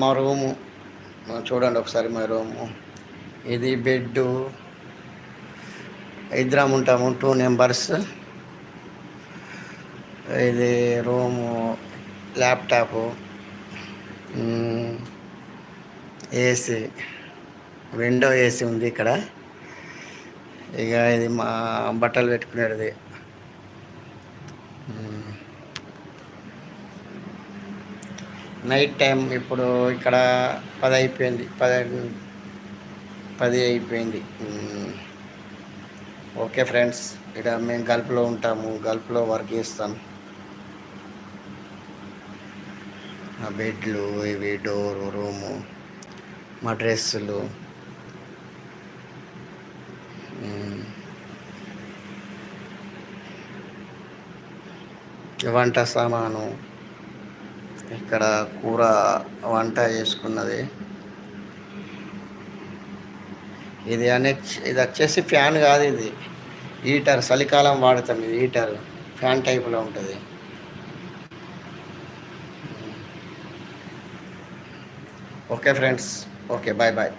మా రూము. చూడండి ఒకసారి మా రూము. ఇది బెడ్డు. ఇద్దరం ఉంటాము టూ నెంబర్స్ ఇది room laptop AC. Window AC ఉంది ఇక్కడ. ఇక ఇది మా బట్టలు పెట్టుకునేది. నైట్ టైం ఇప్పుడు ఇక్కడ పది అయిపోయింది. పది పది అయిపోయింది. ఓకే ఫ్రెండ్స్ ఇక్కడ మేము గల్ఫ్లో ఉంటాము. గల్ఫ్లో వర్క్ చేస్తాం. బెడ్లు ఇవి డోరు రూము మా డ్రెస్సులు. వంట సామాను. ఇక్కడ కూర వంట చేసుకున్నది. ఇది అనే ఇది వచ్చేసి ఫ్యాన్ కాదు ఇది. హీటర్ చలికాలం వాడతాం ఇది హీటర్. ఫ్యాన్ టైప్లో ఉంటుంది. Okay friends okay bye bye.